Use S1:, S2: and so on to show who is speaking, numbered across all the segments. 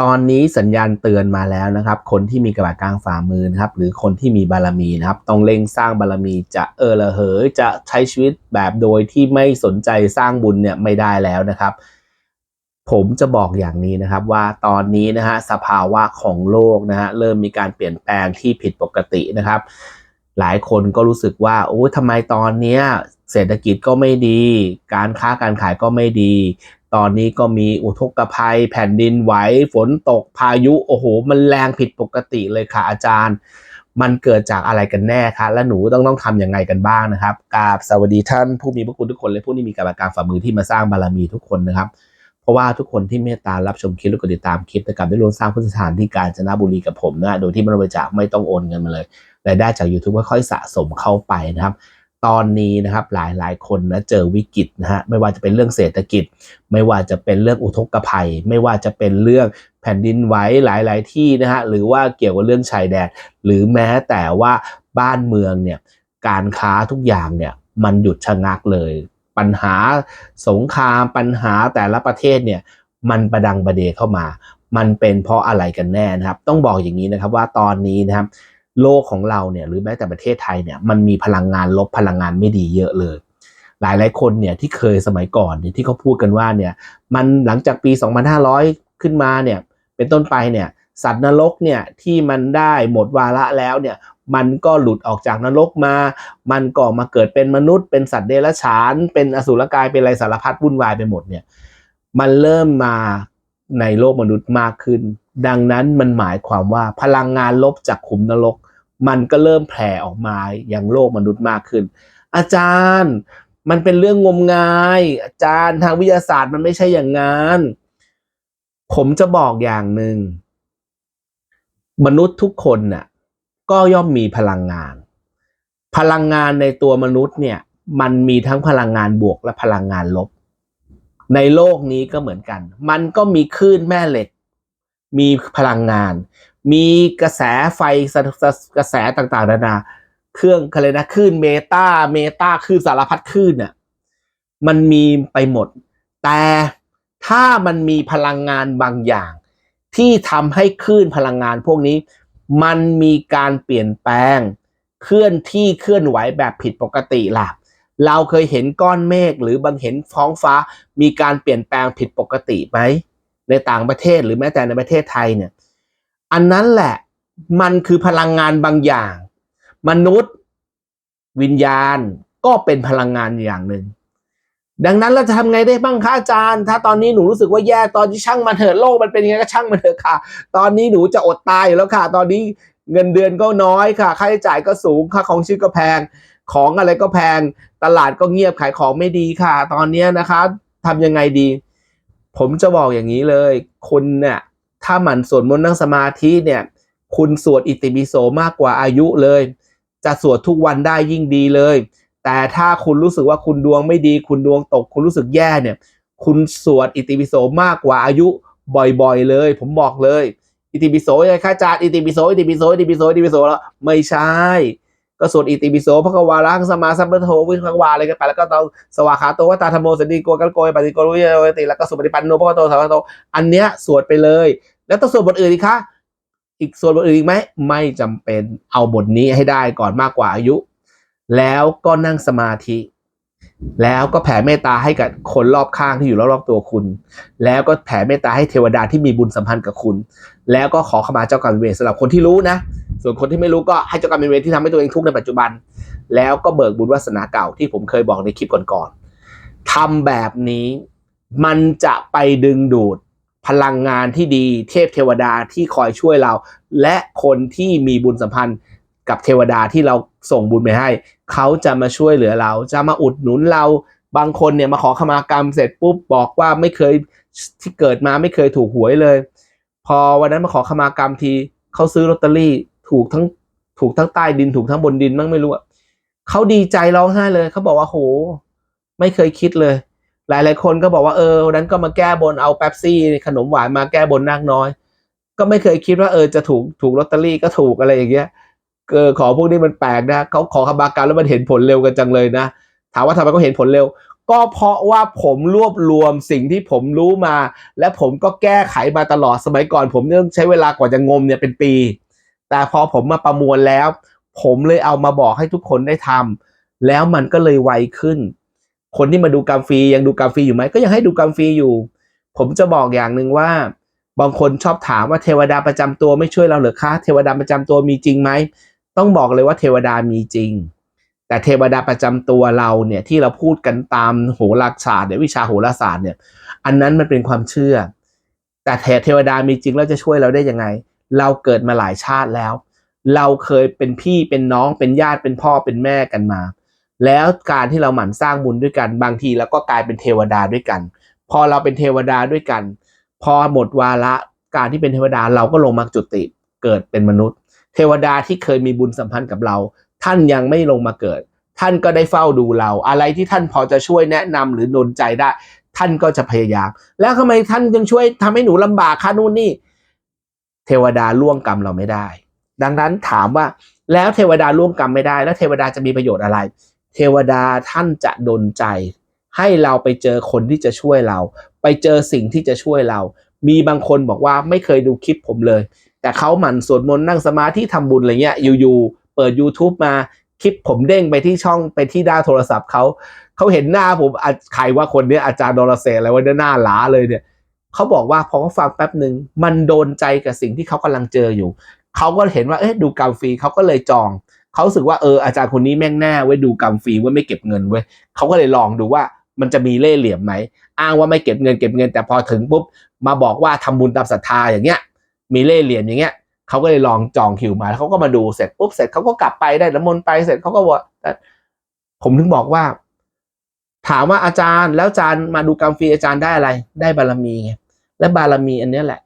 S1: ตอนนี้สัญญาณเตือนมาแล้วนะครับ คนที่มีกระบาดกลางฝ่ามือนะครับหรือคนที่มีบารมีนะครับ ต้องเร่งสร้างบารมีจะเออละเหยจะใช้ชีวิตแบบโดยที่ไม่สนใจสร้างบุญเนี่ยไม่ได้แล้วนะครับ ผมจะบอกอย่างนี้นะครับว่าตอนนี้นะฮะสภาวะของโลกนะฮะเริ่มมีการเปลี่ยนแปลงที่ผิดปกตินะครับ หลายคนก็รู้สึกว่าโอ้ทำไมตอนเนี้ยเศรษฐกิจก็ไม่ดี การค้าการขายก็ไม่ดี ตอนนี้ก็มีอุทกภัย แผ่นดินไหวฝนตกพายุโอ้โห มันแรงผิดปกติเลยค่ะอาจารย์ มันเกิดจากอะไรกันแน่คะและหนูต้องต้องทำยังไงกันบ้างนะครับกราบสวัสดีท่านผู้มีพระคุณทุกคนและผู้ที่มีกำลังการฝ่ามือที่มาสร้างบารมีทุกคนนะครับเพราะว่าทุกคนที่เมตตารับชมคลิปและกดติดตามคลิปนะครับได้ร่วมสร้างพุทธสถานที่กาญจนบุรีกับผมนะโดยที่ไม่ต้องบริจาคไม่ต้องโอนเงินมาเลยรายได้จาก YouTube ก็ค่อยสะสมเข้าไปนะครับ ตอนนี้นะครับหลายหลายคนนะเจอวิกฤตนะฮะไม่ว่าจะเป็นเรื่องเศรษฐกิจ ไม่ว่าจะเป็นเรื่องอุทกภัย ไม่ว่าจะเป็นเรื่องแผ่นดินไหวหลายๆที่นะฮะหรือว่าเกี่ยวกับเรื่องชายแดนหรือแม้แต่ว่าบ้านเมืองเนี่ยการค้าทุกอย่างเนี่ยมันหยุดชะงักเลย ปัญหาสงครามปัญหาแต่ละประเทศเนี่ยมันประดังประเดเข้ามา มันเป็นเพราะอะไรกันแน่นะครับ ต้องบอกอย่างนี้นะครับว่าตอนนี้นะครับ โลกของเราเนี่ยหรือแม้แต่ประเทศไทยเนี่ยมันมีพลังงานลบพลังงานไม่ดีเยอะเลย หลายหลายคนเนี่ยที่เคยสมัยก่อนเนี่ยที่เขาพูดกันว่าเนี่ยมันหลังจากปี 2500 ขึ้นมาเนี่ยเป็นต้นไปเนี่ยสัตว์นรกเนี่ยที่มันได้หมดวาระแล้วเนี่ยมันก็หลุดออกจากนรกมา มันก็มาเกิดเป็นมนุษย์ เป็นสัตว์เดรัจฉาน เป็นอสุรกาย เป็นอะไรสารพัดวุ่นวายไปหมดเนี่ย มันเริ่มมาในโลกมนุษย์มากขึ้น ดังนั้นมันหมายความว่าพลังงานลบจากขุมนรก มันก็เริ่มแผ่ออกมาอย่างโลกมนุษย์มากขึ้น อาจารย์ มันเป็นเรื่องงมงาย อาจารย์ทางวิทยาศาสตร์มันไม่ใช่อย่างนั้นผมจะบอกอย่างหนึ่งมนุษย์ทุกคนน่ะก็ย่อมมีพลังงาน พลังงานในตัวมนุษย์เนี่ย มันมีทั้งพลังงานบวกและพลังงานลบ ในโลกนี้ก็เหมือนกัน มันก็มีคลื่นแม่เหล็ก มีพลังงาน มีกระแสไฟกระแสต่างๆนานา เครื่องอะไรนะคลื่นเมตาเมตาคลื่นสารพัดคลื่นน่ะมันมีไปหมด แต่ถ้ามันมีพลังงานบางอย่าง ที่ทำให้คลื่นพลังงานพวกนี้ มันมีการเปลี่ยนแปลง เคลื่อนที่เคลื่อนไหวแบบผิดปกติล่ะเราเคยเห็นก้อนเมฆหรือบางเห็นท้องฟ้ามีการเปลี่ยนแปลงผิดปกติไหม ในต่างประเทศหรือแม้แต่ในประเทศไทยเนี่ย อันนั้นแหละมันคือพลังงานบางอย่าง มนุษย์ วิญญาณก็เป็นพลังงานอย่างหนึ่งดังนั้นเราจะทำไงได้บ้างคะอาจารย์ ถ้าตอนนี้หนูรู้สึกว่าแย่ตอนที่ช่างมันเถอะโลกมันเป็นยังไงก็ช่างมันเถอะค่ะ ตอนนี้หนูจะอดตายอยู่แล้วค่ะ ตอนนี้เงินเดือนก็น้อยค่ะค่าใช้จ่ายก็สูงค่าของชีพก็แพง ของอะไรก็แพง ตลาดก็เงียบขายของไม่ดีค่ะ ตอนนี้นะคะทำยังไงดี ผมจะบอกอย่างนี้เลย คุณเนี่ยถ้าหมั่นสวดมนต์นั่งสมาธิเนี่ย คุณสวดอิติปิโสมากกว่าอายุเลย จะสวดทุกวันได้ยิ่งดีเลย แต่ถ้าคุณรู้สึกว่าคุณดวงไม่ดี คุณดวงตก คุณรู้สึกแย่เนี่ย คุณสวดอิติปิโสมากกว่าอายุบ่อยๆเลย ผมบอกเลย อิติปิโสยังไงคะอาจารย์อิติปิโสอิติปิโสอิติปิโสอิติปิโสแล้วไม่ใช่ ก็สวดอิติปิโสพระกวาลังสมาสัมพุทโธวิพังวาอะไรกันไปแล้วก็ต้องสวาขาโตวตาธโมสันติโกกัลโกยปฏิโกรุยเวติแล้วก็สุปฏิปันโนพระโตสาวโตอันเนี้ยสวดไปเลย แล้วต้องสวดบทอื่นอีกคะอีกสวดบทอื่นอีกไหมไม่จำเป็นเอาบทนี้ให้ได้ก่อนมากกว่าอายุ แล้วก็นั่งสมาธิ แล้วก็แผ่เมตตาให้กับคนรอบข้างที่อยู่รอบๆตัวคุณ แล้วก็แผ่เมตตาให้เทวดาที่มีบุญสัมพันธ์กับคุณ แล้วก็ขอขมาเจ้ากรรมเวรสำหรับคนที่รู้นะ ส่วนคนที่ไม่รู้ก็ให้เจ้ากรรมนายเวรที่ทำให้ตัวเองทุกข์ในปัจจุบัน แล้วก็เบิกบุญวาสนาเก่าที่ผมเคยบอกในคลิปก่อนๆทำแบบนี้มันจะไปดึงดูดพลังงานที่ดี เทพเทวดาที่คอยช่วยเรา และคนที่มีบุญสัมพันธ์กับเทวดาที่เราส่งบุญไปให้ เขาจะมาช่วยเหลือเรา จะมาอุดหนุนเราบางคนเนี่ยมาขอขมากรรมเสร็จปุ๊บบอกว่าไม่เคยที่เกิดมาไม่เคยถูกหวยเลย พอวันนั้นมาขอขมากรรมทีเขาซื้อลอตเตอรี่ ถูกทั้งถูกทั้งใต้ดินถูกทั้งบนดินมั่งไม่รู้อะเขาดีใจร้องไห้เลยเขาบอกว่าโห ไม่เคยคิดเลย หลายหลายคนก็บอกว่าเออนั้นก็มาแก้บนเอาแป๊บซี่ ขนมหวานมาแก้บนนาคน้อย ก็ไม่เคยคิดว่าเออจะถูกถูกลอตเตอรี่ก็ถูกอะไรอย่างเงี้ยเออขอพวกนี้มันแปลกนะเขาขอขมากรรแล้วมันเห็นผลเร็วกันจังเลยนะถามว่าทำไมเขาเห็นผลเร็ว ก็เพราะว่าผมรวบรวมสิ่งที่ผมรู้มา และผมก็แก้ไขมาตลอดสมัยก่อน ผมเนี่ยต้องใช้เวลากว่าจะงมเนี่ยเป็นปี แต่พอผมมาประมวลแล้ว ผมเลยเอามาบอกให้ทุกคนได้ทำแล้วมันก็เลยไวขึ้น คนที่มาดูกราฟรียังดูกราฟรีอยู่ไหมก็ยังให้ดูกราฟรีอยู่ ผมจะบอกอย่างหนึ่งว่า บางคนชอบถามว่าเทวดาประจำตัวไม่ช่วยเราเหรือคะเทวดาประจำตัวมีจริงไหมต้องบอกเลยว่าเทวดามีจริง แต่เทวดาประจำตัวเราเนี่ยที่เราพูดกันตามโหราศาสตร์เนี่ยวิชาโหราศาสตร์เนี่ยอันนั้นมันเป็นความเชื่อ แต่เทวดามีจริงแล้วจะช่วยเราได้ยังไง เราเกิดมาหลายชาติแล้ว เราเคยเป็นพี่เป็นน้องเป็นญาติเป็นพ่อเป็นแม่กันมา แล้วการที่เราหมั่นสร้างบุญด้วยกัน บางทีเราก็กลายเป็นเทวดาด้วยกัน พอเราเป็นเทวดาด้วยกัน พอหมดวาระการที่เป็นเทวดาเราก็ลงมาจุติเกิดเป็นมนุษย์ เทวดาที่เคยมีบุญสัมพันธ์กับเรา ท่านยังไม่ลงมาเกิด ท่านก็ได้เฝ้าดูเรา อะไรที่ท่านพอจะช่วยแนะนำหรือหนุนใจได้ ท่านก็จะพยายาม แล้วทำไมท่านยังช่วยทำให้หนูลำบากคะนู่นนี่ เทวดาล่วงกรรมเราไม่ได้ ดังนั้นถามว่าแล้วเทวดาล่วงกรรมไม่ได้ แล้วเทวดาจะมีประโยชน์อะไร เทวดาท่านจะดลใจ ให้เราไปเจอคนที่จะช่วยเรา ไปเจอสิ่งที่จะช่วยเรา มีบางคนบอกว่าไม่เคยดูคลิปผมเลย แต่เขาหมั่นสวดมนต์นั่งสมาธิทำบุญอะไรเงี้ยอยู่ๆเปิด YouTube มาคลิปผมเด้งไปที่ช่องไปที่ด้าโทรศัพท์เขาเขาเห็นหน้าผมอะใครว่าคนนี้อาจารย์ดรเซอะไรว่าหน้าหลาเลยเนี่ย เขาบอกว่าพอเขาฟังแป๊บหนึ่งมันโดนใจกับสิ่งที่เขากำลังเจออยู่ เขาก็เห็นว่าเอ๊ะดูกรรมฟรีเขาก็เลยจอง เขาสึกว่าเอออาจารย์คนนี้แม่งแน่เว้ยดูกรรมฟรีเว้ยไม่เก็บเงินเว้ยเขาก็เลยลองดูว่ามันจะมีเล่เหลี่ยมไหมอ้างว่าไม่เก็บเงินเก็บเงิน แต่พอถึงปุ๊บมาบอกว่าทำบุญตามศรัทธาอย่างเงี้ย มีเล่เหลี่ยมอย่างเงี้ยเขาก็เลยลองจองคิวมาแล้วเขาก็มาดูเสร็จปุ๊บเสร็จเขาก็กลับไปได้น้ำมนต์ไปเสร็จเขาก็บอกผมถึงบอกว่า ถามว่าอาจารย์แล้วอาจารย์มาดูกรรมฟรีอาจารย์ได้อะไร ได้บารมีไง และบารมีอันนี้แหละ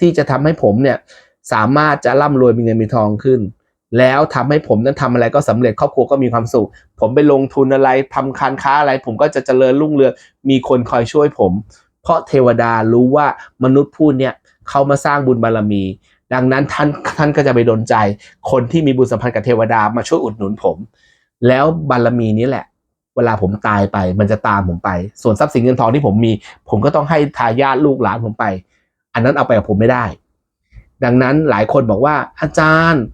S1: ที่จะทำให้ผมเนี่ยสามารถจะร่ำรวยมีเงินมีทองขึ้น แล้วทำให้ผมนั้นทำอะไรก็สำเร็จครอบครัวก็มีความสุข ผมไปลงทุนอะไรทำการค้าอะไร ผมก็จะเจริญรุ่งเรืองมีคนคอยช่วยผม เพราะเทวดารู้ว่ามนุษย์พูดเนี่ยเขามาสร้างบุญบารมี ดังนั้นท่านท่านก็จะไปดนใจ คนที่มีบุญสัมพันธ์กับเทวดามาช่วยอุดหนุนผม แล้วบารมีนี้แหละ เวลาผมตายไป มันจะตามผมไป ส่วนทรัพย์สินเงินทองที่ผมมี ผมก็ต้องให้ทายาทลูกหลานผมไป อันนั้นเอาไปกับผมไม่ได้ ดังนั้นหลายคนบอกว่าอาจารย์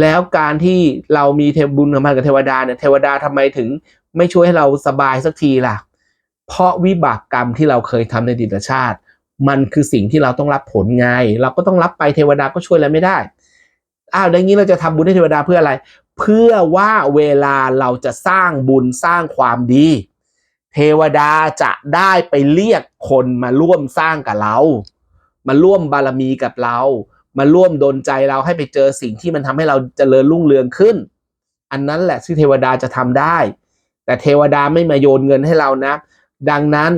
S1: แล้วการที่เรามีเทวบุญสัมพันธ์กับเทวดาเนี่ยเทวดาทำไมถึง ไม่ช่วยให้เราสบายสักทีล่ะ เพราะวิบากกรรมที่เราเคยทำในอดีตชาติ มันคือสิ่งที่เราต้องรับผลไง เราก็ต้องรับไปเทวดาก็ช่วยอะไรไม่ได้อ้าวอย่างนี้เราจะทำบุญให้เทวดาเพื่ออะไร เพื่อว่าเวลาเราจะสร้างบุญสร้างความดี เทวดาจะได้ไปเรียกคนมาร่วมสร้างกับเรา มาร่วมบารมีกับเรา มาร่วมดลใจเราให้ไปเจอสิ่งที่มันทำให้เราเจริญรุ่งเรืองขึ้น อันนั้นแหละที่เทวดาจะทำได้ แต่เทวดาไม่มาโยนเงินให้เรานะ ดังนั้น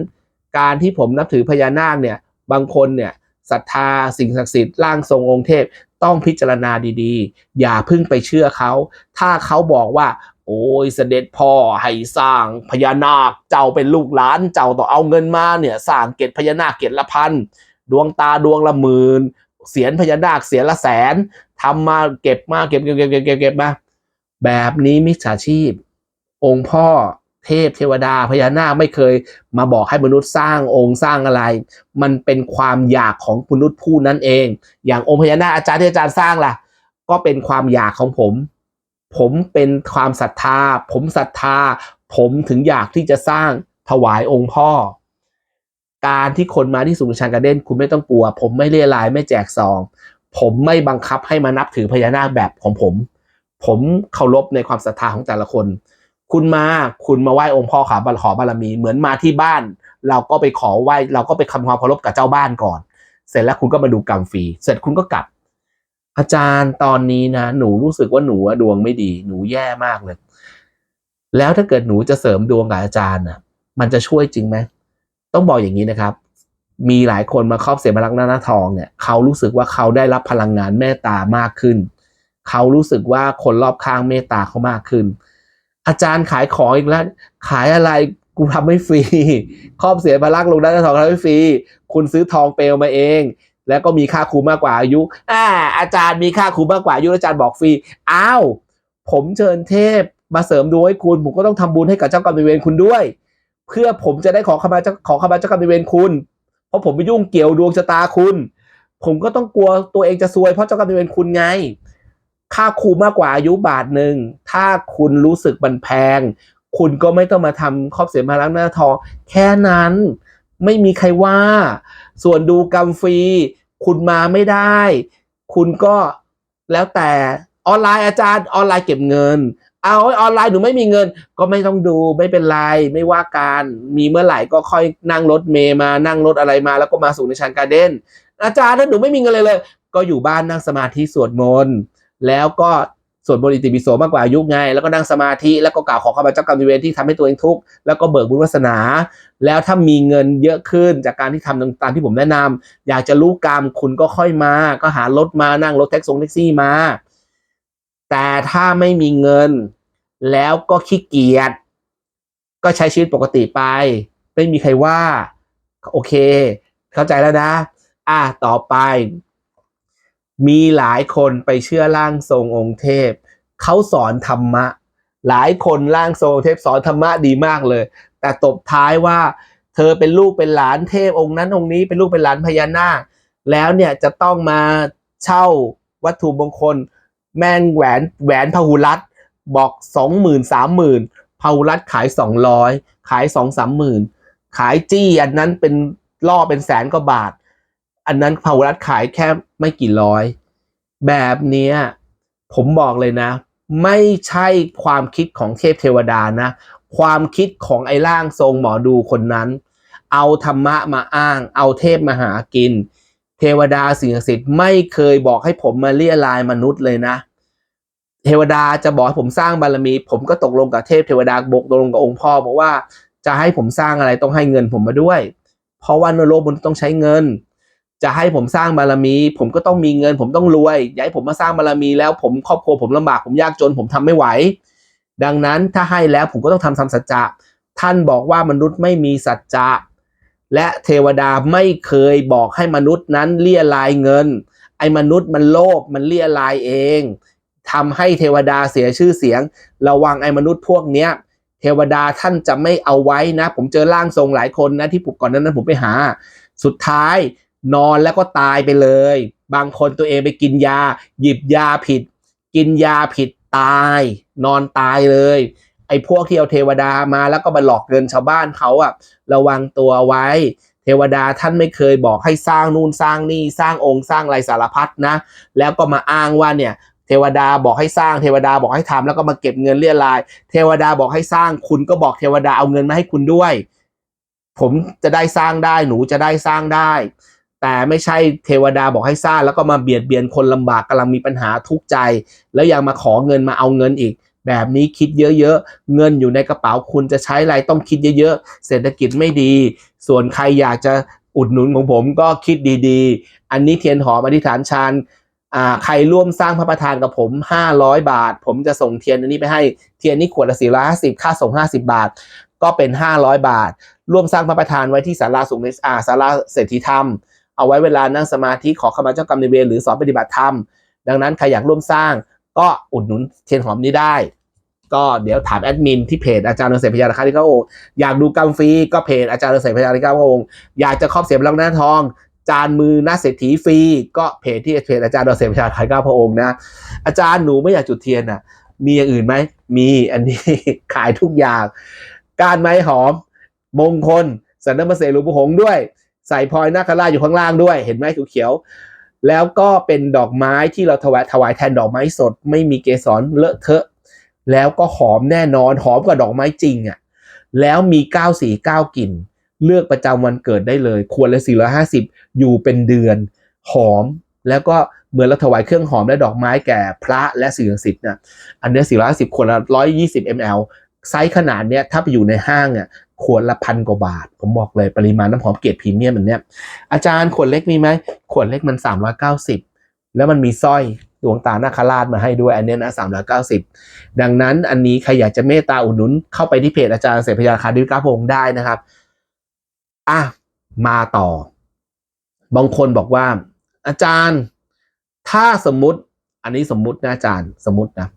S1: การที่ผมนับถือพญานาคเนี่ยบางคนเนี่ย ศรัทธาสิ่งศักดิ์สิทธิ์ร่างทรงองค์เทพต้องพิจารณาดีๆ อย่าพึ่งไปเชื่อเขา ถ้าเขาบอกว่า โอ้ยเสด็จพ่อให้สร้างพญานาค เจ้าเป็นลูกหลาน เจ้าต้องเอาเงินมาเนี่ยสร้างเกตพญานาคเกตละพัน ดวงตาดวงละหมื่น เสียนพญานาคเสียละแสนทำมาเก็บมาเก็บเก็บเก็บเก็บเก็บเก็บมาแบบนี้มิจฉาชีพ องค์พ่อ เทพเทวดาพญานาคไม่เคยมาบอกให้มนุษย์สร้างองค์สร้างอะไร มันเป็นความอยากของมนุษย์ผู้นั้นเอง อย่างองค์พญานาคอาจารย์ที่อาจารย์สร้างล่ะ ก็เป็นความอยากของผม ผมเป็นความศรัทธา ผมศรัทธา ผมถึงอยากที่จะสร้างถวายองค์พ่อ การที่คนมาที่สุนชันการเด้นคุณไม่ต้องกลัว ผมไม่เรียรายไม่แจกซอง ผมไม่บังคับให้มานับถือพญานาคแบบของผม ผมเคารพในความศรัทธาของแต่ละคน คุณมาคุณมาไหว้องค์พ่อขาบขอบารมี เหมือนมาที่บ้าน เราก็ไปขอไหว้ เราก็ไปคำความเคารพกับเจ้าบ้านก่อน เสร็จแล้วคุณก็มาดูกรรมฟรี เสร็จคุณก็กลับ อาจารย์ตอนนี้นะ หนูรู้สึกว่าหนูดวงไม่ดี หนูแย่มากเลย แล้วถ้าเกิดหนูจะเสริมดวงกับอาจารย์น่ะมันจะช่วยจริงไหมต้องบอกอย่างนี้นะครับ มีหลายคนมาครอบเสียมรักหน้าหน้าทองเนี่ยเขารู้สึกว่าเขาได้รับพลังงานเมตตามากขึ้น เขารู้สึกว่าคนรอบข้างเมตตาเขามากขึ้น อาจารย์ขายของอีกแล้ว ขายอะไรกูทำไม่ฟรี ครอบเสียพลักลงหน้านทองทำไม่ฟรี คุณซื้อทองเปลวมาเอง แล้วก็มีค่าครูมากกว่าอายุ อ่า อาจารย์มีค่าครูมากกว่าอายุอาจารย์บอกฟรี อ้าว ผมเชิญเทพมาเสริมดวงให้คุณ ผมก็ต้องทำบุญให้กับเจ้ากรรมนายเวรคุณด้วย เพื่อผมจะได้ขอขมาเจ้าขอขมาเจ้ากรรมนายเวรคุณ เพราะผมไปยุ่งเกี่ยวดวงชะตาคุณ ผมก็ต้องกลัวตัวเองจะซวยเพราะเจ้ากรรมนายเวรคุณไง ค่าครูมากกว่าอายุบาทหนึ่งถ้าคุณรู้สึกมันแพง คุณก็ไม่ต้องมาทำครอบเสียมาล้างหน้าทอง แค่นั้นไม่มีใครว่า ส่วนดูกรรมฟรี คุณมาไม่ได้ คุณก็แล้วแต่ออนไลน์อาจารย์ออนไลน์เก็บเงิน เอาออนไลน์หนูไม่มีเงิน ก็ไม่ต้องดูไม่เป็นไรไม่ว่าการมีเมื่อไหร่ก็ค่อยนั่งรถเมย์มานั่งรถอะไรมา แล้วก็มาสู่ในชันการเด้นอาจารย์ถ้าหนูไม่มีเงินเลยเลย ก็อยู่บ้านนั่งสมาธิสวดมนต์ แล้วก็สวดมนต์อิติปิโสมากกว่าอายุไง แล้วก็นั่งสมาธิ แล้วก็กล่าวขอขมาเจ้ากรรมนายเวรที่ทำให้ตัวเองทุกข์ แล้วก็เบิกบุญวาสนา แล้วถ้ามีเงินเยอะขึ้นจากการที่ทำตามที่ผมแนะนำอยากจะรู้กรรมคุณก็ค่อยมา ก็หารถมา นั่งรถแท็กซี่แท็กซี่มา แต่ถ้าไม่มีเงิน แล้วก็ขี้เกียจ ก็ใช้ชีวิตปกติไป ไม่มีใครว่า โอเค เข้าใจแล้วนะ อะ ต่อไป มีหลายคนไปเชื่อร่างทรงองค์เทพ เขาสอนธรรมะ หลายคนร่างทรงองค์เทพสอนธรรมะดีมากเลย แต่ตบท้ายว่า เธอเป็นลูกเป็นหลานเทพองค์นั้นองค์นี้เป็นลูกเป็นหลานพญานาค แล้วเนี่ยจะต้องมาเช่าวัตถุมงคล แม่งแหวนแหวนพหุรัตบอกสองหมื่นสามหมื่นพหุรัตขายสองร้อยขายสองสามหมื่นขายจี้อันนั้นเป็นล่อเป็นแสนกว่าบาท อันนั้นพหุรัตขายแค่ไม่กี่ร้อย แบบนี้ผมบอกเลยนะ ไม่ใช่ความคิดของเทพเทวดานะ ความคิดของไอ้ร่างทรงหมอดูคนนั้น เอาธรรมะมาอ้าง เอาเทพมาหากิน เทวดาสิ่งศักดิ์สิทธิ์ไม่เคยบอกให้ผมมาเลี่ยลายมนุษย์เลยนะเทวดาจะบอกให้ผมสร้างบารมี ผมก็ตกลงกับเทพเทวดาบกตกลงกับองค์พ่อบอกว่าจะให้ผมสร้างอะไรต้องให้เงินผมมาด้วย เพราะว่านโลกมันต้องใช้เงิน จะให้ผมสร้างบารมี ผมก็ต้องมีเงิน ผมต้องรวยอย่าให้ผมมาสร้างบารมีแล้วผมครอบครัวผมลำบากผมยากจนผมทำไม่ไหว ดังนั้นถ้าให้แล้วผมก็ต้องทำทำสัจจะท่านบอกว่ามนุษย์ไม่มีสัจจะและเทวดาไม่เคยบอกให้มนุษย์นั้นเลี่ยลายเงิน ไอ้มนุษย์มันโลภมันเลี่ยลายเองทำให้เทวดาเสียชื่อเสียง ระวังไอ้มนุษย์พวกเนี้ยเทวดาท่านจะไม่เอาไว้นะ ผมเจอร่างทรงหลายคนนะที่ผมก่อนนั้นนั้นผมไปหา สุดท้าย นอนแล้วก็ตายไปเลย บางคนตัวเองไปกินยา หยิบยาผิด กินยาผิดตาย นอนตายเลย ไอ้พวกที่เอาเทวดามาแล้วก็มาหลอกเงินชาวบ้านเขาอะระวังตัวไว้ เทวดาท่านไม่เคยบอกให้สร้างนู่นสร้างนี่สร้างองค์สร้างอะไรสารพัดนะ แล้วก็มาอ้างว่าเนี่ยเทวดาบอกให้สร้างเทวดาบอกให้ทำแล้วก็มาเก็บเงินเรียราย เทวดาบอกให้สร้างคุณก็บอกเทวดาเอาเงินมาให้คุณด้วย ผมจะได้สร้างได้หนูจะได้สร้างได้ แต่ไม่ใช่เทวดาบอกให้สร้างแล้วก็มาเบียดเบียนคนลำบากกำลังมีปัญหาทุกข์ใจ แล้วยังมาขอเงินมาเอาเงินอีก แบบนี้คิดเยอะๆ เงินอยู่ในกระเป๋าคุณจะใช้อะไรต้องคิดเยอะๆ เศรษฐกิจไม่ดี ส่วนใครอยากจะอุดหนุนของผมก็คิดดีๆ อันนี้เทียนหอมอธิษฐานชานอ่าใครร่วมสร้างพระประธานกับผม 500 บาท ผมจะส่งเทียนอันนี้ไปให้เทียนนี้ขวดละ450ค่าส่ง 50 บาท ก็เป็น 500 บาท ร่วมสร้างพระประธานไว้ที่ศาลาสุขในศาลาเศรษฐีธรรม เอาไว้เวลานั่งสมาธิขอขมาเจ้ากรรมในเวรหรือสอนปฏิบัติธรรม ดังนั้นใครอยากร่วมสร้างก็อุดหนุนเทียนหอมนี้ได้ ก็เดี๋ยวถามแอดมินที่เพจอาจารย์เกษตรพยาราคาที่เก้าองค์อยากดูกรรมฟรีก็เพจอาจารย์เกษตรพยาราคาที่เก้าองค์อยากจะครอบเสียบลังหน้าทองจานมือหน้าเศรษฐีฟรีก็เพจที่เพจอาจารย์เกษตรพยาราคาที่เก้าพระองค์นะ อาจารย์หนูไม่อยากจุดเทียนอะ มีอย่างอื่นไหม มีอันนี้ขายทุกอย่าง การไม้หอม มงคลสันนมเสหลวงปู่หงด้วย ใส่พลอยนาคราชอยู่ข้างล่างด้วย เห็นไหมเขียวๆแล้วก็เป็นดอกไม้ที่เราถวายถวายแทนดอกไม้สด ไม่มีเกสรเลอะเทอะ แล้วก็หอมแน่นอนหอมกว่าดอกไม้จริงอะ่ะแล้วมี9สี9กลิ่น เลือกประจำวันเกิดได้เลยควรละ450อยู่เป็นเดือน หอมแล้วก็เหมือนเราถวายเครื่องหอมและดอกไม้แก่พระและสิ่งศักดิ์สิทธิ์นะอันเนี้ย450ขวดละ120 ml ไซส์ขนาดเนี้ยถ้าไปอยู่ในห้างอะ ขวดละพันกว่าบาท ผมบอกเลยปริมาณน้ำหอมเกรดพรีเมียมแบบเนี้ยอาจารย์ขวดเล็กมีไหมขวดเล็กมัน 390 แล้วมันมีสร้อยดวงตานาคราชมาให้ด้วยอันเนี้ยนะ390ดังนั้นอันนี้ใครอยากจะเมตตาอุดหนุนเข้าไปที่เพจอาจารย์เสพยาคาดิวก้าพงได้นะครับอะมาต่อ บางคนบอกว่า อาจารย์ ถ้าสมมติ อันนี้สมมตินะอาจารย์สมมตินะ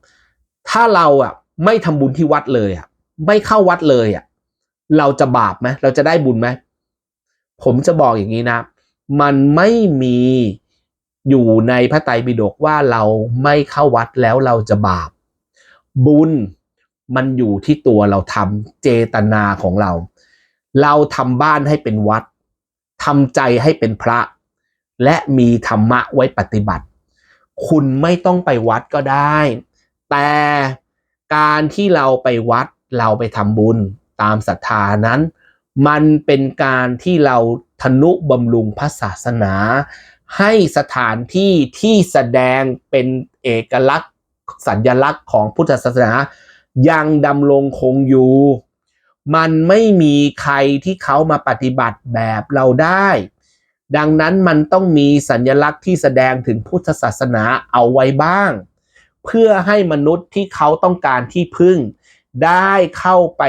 S1: ถ้าเราอะ ไม่ทำบุญที่วัดเลยอะ ไม่เข้าวัดเลยอะ เราจะบาปไหมเราจะได้บุญไหมผมจะบอกอย่างนี้นะ มันไม่มีอยู่ในพระไตรปิฎกว่าเราไม่เข้าวัดแล้วเราจะบาป บุญมันอยู่ที่ตัวเราทำเจตนาของเรา เราทำบ้านให้เป็นวัดทำใจให้เป็นพระ และมีธรรมะไว้ปฏิบัติ คุณไม่ต้องไปวัดก็ได้ แต่การที่เราไปวัดเราไปทำบุญ ตามศรัทธานั้น มันเป็นการที่เราทนุบำรุงพระศาสนา ให้สถานที่ที่แสดงเป็นเอกลักษณ์ สัญลักษณ์ของพุทธศาสนา ยังดำรงคงอยู่ มันไม่มีใครที่เขามาปฏิบัติแบบเราได้ ดังนั้นมันต้องมีสัญลักษณ์ที่แสดงถึงพุทธศาสนาเอาไว้บ้าง เพื่อให้มนุษย์ที่เขาต้องการที่พึ่งได้เข้าไป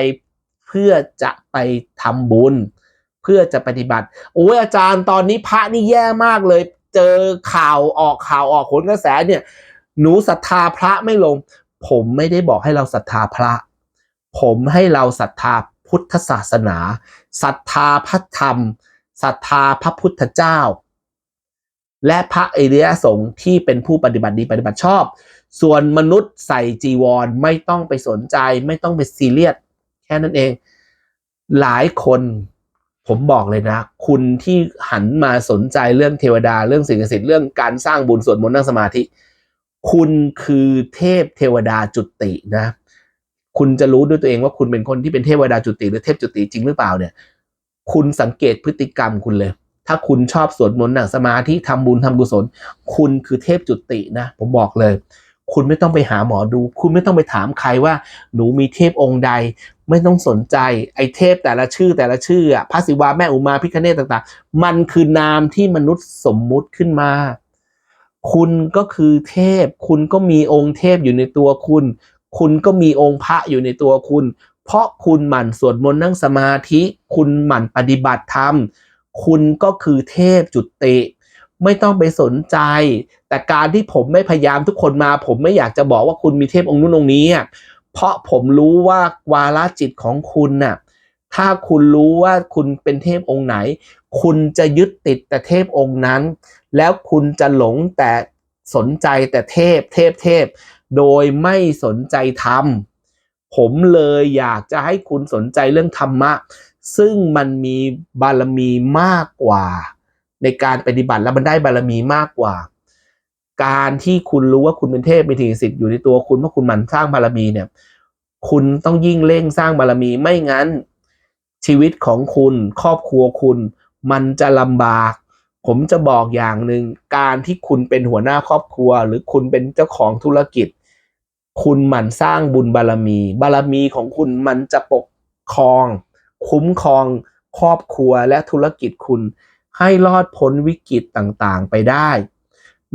S1: พื่อจะไปทำบุญ เพื่อจะปฏิบัติ โอ้ยอาจารย์ตอนนี้พระนี่แย่มากเลย เจอข่าวออกข่าวออกผลกระแสเนี่ย หนูศรัทธาพระไม่ลง ผมไม่ได้บอกให้เราศรัทธาพระ ผมให้เราศรัทธาพุทธศาสนาศรัทธาพระธรรมศรัทธาพระพุทธเจ้า และพระอริยสงฆ์ที่เป็นผู้ปฏิบัติดีปฏิบัติชอบ ส่วนมนุษย์ใส่จีวรไม่ต้องไปสนใจ ไม่ต้องไปซีเรียส ค่นั้นเอง หลายคนผมบอกเลยนะ คุณที่หันมาสนใจเรื่องเทวดาเรื่องสิ่งศักดิ์สิทธิ์เรื่องการสร้างบุญสวดมนต์นั่งสมาธิ คุณคือเทพเทวดาจุตินะ คุณจะรู้ด้วยตัวเองว่าคุณเป็นคนที่เป็นเทวดาจุติหรือเทพจุติจริงหรือเปล่าเนี่ย คุณสังเกตพฤติกรรมคุณเลย ถ้าคุณชอบสวดมนต์นั่งสมาธิทำบุญทำกุศล คุณคือเทพจุตินะ ผมบอกเลย คุณไม่ต้องไปหาหมอดู คุณไม่ต้องไปถามใครว่า หนูมีเทพองค์ใด ไม่ต้องสนใจไอ้เทพแต่ละชื่อแต่ละชื่ออะพระศิวะแม่อุมาพิคเนตต่างๆ มันคือนามที่มนุษย์สมมุติขึ้นมา คุณก็คือเทพ คุณก็มีองค์เทพอยู่ในตัวคุณ คุณก็มีองค์พระอยู่ในตัวคุณ เพราะคุณหมั่นสวดมนต์นั่งสมาธิ คุณหมั่นปฏิบัติธรรม คุณก็คือเทพจุติไม่ต้องไปสนใจ แต่การที่ผมไม่พยายามทุกคนมา ผมไม่อยากจะบอกว่าคุณมีเทพองค์นู้นองค์นี้ เพราะผมรู้ว่าวาลจิตของคุณน่ะถ้าคุณรู้ว่าคุณเป็นเทพองค์ไหน คุณจะยึดติดแต่เทพองค์นั้น แล้วคุณจะหลงแต่สนใจแต่เทพเทพเทพ โดยไม่สนใจธรรม ผมเลยอยากจะให้คุณสนใจเรื่องธรรมะ ซึ่งมันมีบารมีมากกว่า ในการปฏิบัติแล้วมันได้บารมีมากกว่า การที่คุณรู้ว่าคุณเป็นเทพมีสิ่งศักดิ์สิทธิ์อยู่ในตัวคุณเพราะคุณหมั่นสร้างบารมีเนี่ย คุณต้องยิ่งเร่งสร้างบารมีไม่งั้น ชีวิตของคุณครอบครัวคุณ มันจะลำบาก ผมจะบอกอย่างหนึ่งการที่คุณเป็นหัวหน้าครอบครัว หรือคุณเป็นเจ้าของธุรกิจ คุณหมั่นสร้างบุญบารมี บารมีของคุณมันจะปกครอง คุ้มครองครอบครัวและธุรกิจคุณให้รอดพ้นวิกฤตต่างๆ ไปได้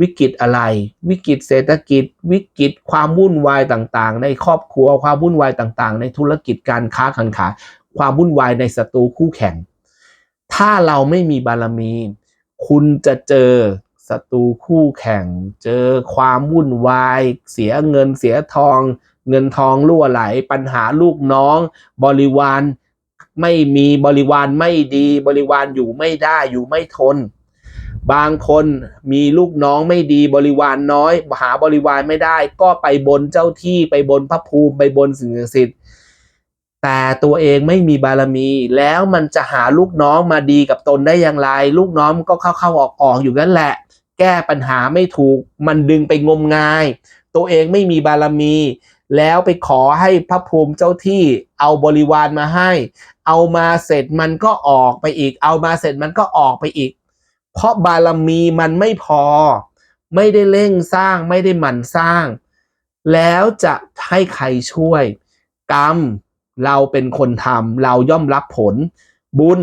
S1: วิกฤตอะไร วิกฤตเศรษฐกิจ วิกฤตความวุ่นวายต่างๆ ในครอบครัวความวุ่นวายต่างๆ ในธุรกิจการค้าการขายความวุ่นวายในศัตรูคู่แข่ง ถ้าเราไม่มีบารมี คุณจะเจอศัตรูคู่แข่ง เจอความวุ่นวาย เสียเงินเสียทอง เงินทองรั่วไหล ปัญหาลูกน้อง บริวารไม่มีบริวารไม่ดี บริวารอยู่ไม่ได้อยู่ไม่ทน บางคนมีลูกน้องไม่ดีบริวารน้อย หาบริวารไม่ได้ ก็ไปบนเจ้าที่ไปบนพระภูมิไปบนสิ่งศักดิ์สิทธิ์แต่ตัวเองไม่มีบารมี แล้วมันจะหาลูกน้องมาดีกับตนได้อย่างไร ลูกน้องก็เข้าเข้าออกออกอยู่นั่นแหละ แก้ปัญหาไม่ถูก มันดึงไปงมงาย ตัวเองไม่มีบารมี แล้วไปขอให้พระภูมิเจ้าที่เอาบริวารมาให้ เอามาเสร็จมันก็ออกไปอีก เอามาเสร็จมันก็ออกไปอีก เพราะบารมีมันไม่พอ ไม่ได้เร่งสร้างไม่ได้หมั่นสร้าง แล้วจะให้ใครช่วย กรรมเราเป็นคนทำเราย่อมรับผล บุญ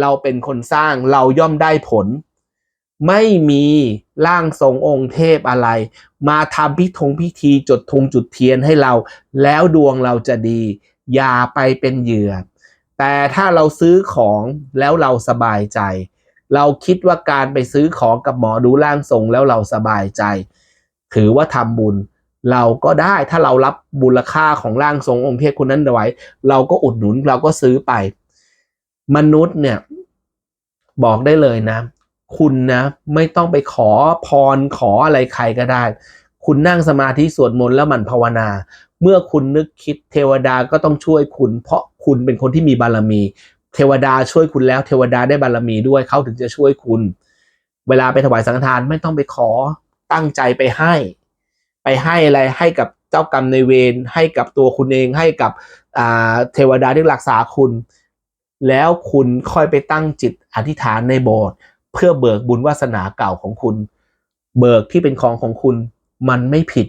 S1: เราเป็นคนสร้างเราย่อมได้ผล ไม่มีร่างทรงองค์เทพอะไร มาทำพิธงพิธีจดธงจุดเทียนให้เรา แล้วดวงเราจะดี อย่าไปเป็นเหยื่อแต่ถ้าเราซื้อของแล้วเราสบายใจ เราคิดว่าการไปซื้อของกับหมอดูร่างทรงแล้วเราสบายใจ ถือว่าทำบุญ เราก็ได้ถ้าเรารับบุญค่าของร่างทรงองค์เทพคนนั้นไว้ เราก็อุดหนุนเราก็ซื้อไป มนุษย์เนี่ยบอกได้เลยนะ คุณนะไม่ต้องไปขอพรขออะไรใครก็ได้ คุณนั่งสมาธิสวดมนต์แล้วหมันภาวนา เมื่อคุณนึกคิดเทวดาก็ต้องช่วยคุณ เพราะคุณเป็นคนที่มีบารมี เทวดาช่วยคุณแล้วเทวดาได้บารมีด้วยเขาถึงจะช่วยคุณ เวลาไปถวายสังฆทานไม่ต้องไปขอตั้งใจไปให้ ไปให้อะไรให้กับเจ้ากรรมในเวรให้กับตัวคุณเองให้กับเทวดาที่รักษาคุณ แล้วคุณค่อยไปตั้งจิตอธิษฐานในโบสถ์เพื่อเบิกบุญวาสนาเก่าของคุณ เบิกที่เป็นของของคุณมันไม่ผิด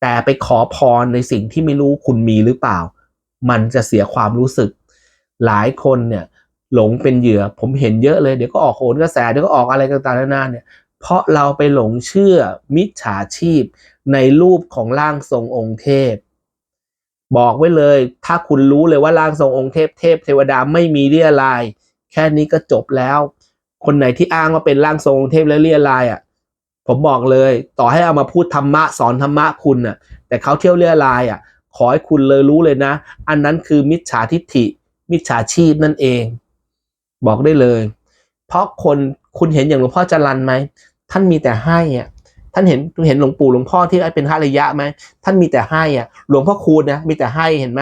S1: แต่ไปขอพรในสิ่งที่ไม่รู้คุณมีหรือเปล่า มันจะเสียความรู้สึก หลายคนเนี่ยหลงเป็นเหยื่อ ผมเห็นเยอะเลยเดี๋ยวก็ออกโหนกระแสเดี๋ยวก็ออกอะไรต่างๆนานาเนี่ยเพราะเราไปหลงเชื่อมิจฉาชีพ ในรูปของร่างทรงองค์เทพ บอกไว้เลย ถ้าคุณรู้เลยว่าร่างทรงองค์เทพเทพเทวดาไม่มีเรียลายแค่นี้ก็จบแล้ว คนไหนที่อ้างว่าเป็นร่างทรงองค์เทพและเรียลายอะผมบอกเลย ต่อให้เอามาพูดธรรมะสอนธรรมะคุณน่ะ แต่เขาเที่ยวเรียลายอะ ขอให้คุณเลยรู้เลยนะ อันนั้นคือมิจฉาทิฏฐิ มิจฉาชีพนั่นเอง บอกได้เลย เพราะคนคุณเห็นอย่างหลวงพ่อจรันไหมท่านมีแต่ให้อะท่านเห็นเห็นหลวงปู่หลวงพ่อที่เป็นพระระยะไหมท่านมีแต่ให้อะหลวงพ่อคูณนะมีแต่ให้เห็นไหม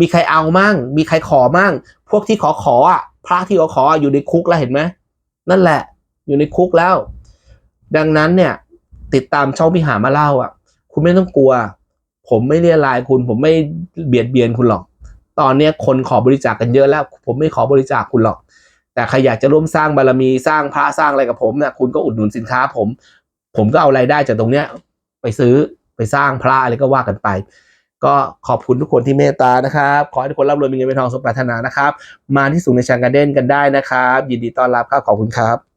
S1: มีใครเอามั่ง มีใครขอมั่ง พวกที่ขอขออะพระที่ขอขออยู่ในคุกแล้วเห็นไหมนั่นแหละ อยู่ในคุกแล้ว ดังนั้นเนี่ย ติดตามช่องพิหามาเล่าอะ คุณไม่ต้องกลัว ผมไม่เรียลายคุณ ผมไม่เบียดเบียนคุณหรอก ตอนเนี้ยคนขอบริจาคกันเยอะแล้ว ผมไม่ขอบริจาคคุณหรอก แต่ใครอยากจะร่วมสร้างบารมีสร้างพระสร้างอะไรกับผมเนี่ยคุณก็อุดหนุนสินค้าผม ผมก็เอารายได้จากตรงเนี้ย ไปซื้อไปสร้างพระอะไรก็ว่ากันไป ก็ขอบคุณทุกคนที่เมตตานะครับ ขอให้ทุกคนร่ำรวยมีเงินเป็นทองสมปรารถนานะครับ มาที่สูงในชังการเด้นกันได้นะครับ ยินดีต้อนรับครับขอบคุณครับ